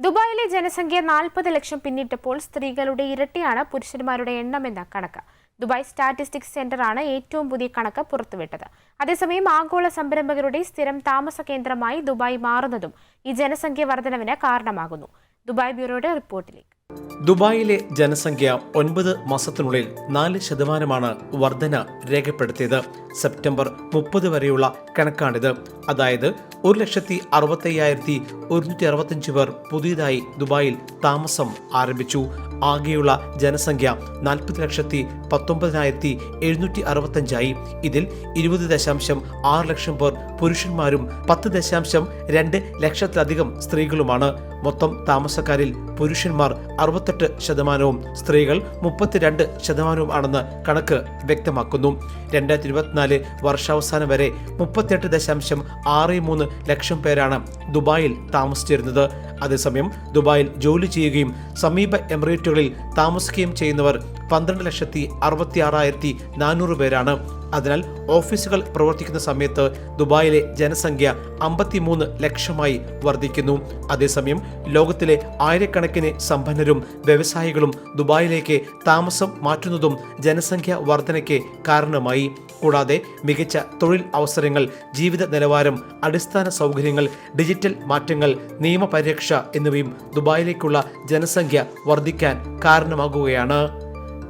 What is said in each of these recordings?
ദുബായിലെ ജനസംഖ്യ നാൽപ്പത് ലക്ഷം പിന്നിട്ടപ്പോൾ സ്ത്രീകളുടെ ഇരട്ടിയാണ് പുരുഷന്മാരുടെ എണ്ണമെന്ന കണക്ക്. ദുബായ് സ്റ്റാറ്റിസ്റ്റിക്സ് സെന്ററാണ് ഏറ്റവും പുതിയ കണക്ക് പുറത്തുവിട്ടത്. അതേസമയം ആഗോള സംരംഭകരുടെ സ്ഥിരം താമസ കേന്ദ്രമായി ദുബായ് മാറുന്നതും ഈ ജനസംഖ്യ വർധനവിന് കാരണമാകുന്നു. ദുബായ് ബ്യൂറോയുടെ റിപ്പോർട്ടിലേക്ക്. ദുബായിലെ ജനസംഖ്യ ഒൻപത് മാസത്തിനുള്ളിൽ നാല് ശതമാനമാണ് വർധന രേഖപ്പെടുത്തിയത്. സെപ്റ്റംബർ മുപ്പത് വരെയുള്ള കണക്കാണിത്. അതായത് ഒരു ലക്ഷത്തി അറുപത്തയ്യായിരത്തി ഒരുന്നൂറ്റി അറുപത്തഞ്ച് പേർ പുതിയതായി ദുബായിൽ താമസം ആരംഭിച്ചു. ആകെയുള്ള ജനസംഖ്യ നാൽപ്പത് ലക്ഷത്തി പത്തൊമ്പതിനായിരത്തി എഴുന്നൂറ്റി അറുപത്തഞ്ചായി. ഇതിൽ ഇരുപത് ദശാംശം ആറ് ലക്ഷം പേർ പുരുഷന്മാരും പത്ത് ദശാംശം രണ്ട് ലക്ഷത്തിലധികം സ്ത്രീകളുമാണ്. മൊത്തം താമസക്കാരിൽ പുരുഷന്മാർ അറുപത്തെട്ട് ശതമാനവും സ്ത്രീകൾ മുപ്പത്തിരണ്ട് ശതമാനവും ആണെന്ന് കണക്ക് വ്യക്തമാക്കുന്നു. രണ്ടായിരത്തി ഇരുപത്തിനാല് വർഷാവസാനം വരെ മുപ്പത്തെട്ട് ദശാംശം ആറ് മൂന്ന് ലക്ഷം പേരാണ് ദുബായിൽ താമസിച്ചിരുന്നത്. അതേസമയം ദുബായിൽ ജോലി ചെയ്യുകയും സമീപ എമിറേറ്റുകളിൽ താമസിക്കുകയും ചെയ്യുന്നവർ പന്ത്രണ്ട് ലക്ഷത്തി അറുപത്തി ആറായിരത്തി നാനൂറ് പേരാണ്. അതിനാൽ ഓഫീസുകൾ പ്രവർത്തിക്കുന്ന സമയത്ത് ദുബായിലെ ജനസംഖ്യ അമ്പത്തിമൂന്ന് ലക്ഷമായി വർദ്ധിക്കുന്നു. അതേസമയം ലോകത്തിലെ ആയിരക്കണക്കിന് സമ്പന്നരും വ്യവസായികളും ദുബായിലേക്ക് താമസം മാറ്റുന്നതും ജനസംഖ്യ വർധനയ്ക്ക് കാരണമായി. കൂടാതെ മികച്ച തൊഴിൽ അവസരങ്ങൾ ജീവിത നിലവാരം അടിസ്ഥാന സൗകര്യങ്ങൾ ഡിജിറ്റൽ മാറ്റങ്ങൾ നിയമപരിരക്ഷ എന്നിവയും ദുബായിലേക്കുള്ള ജനസംഖ്യ വർദ്ധിക്കാൻ കാരണമാകുകയാണ്.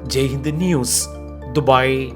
Jai Hind news Dubai.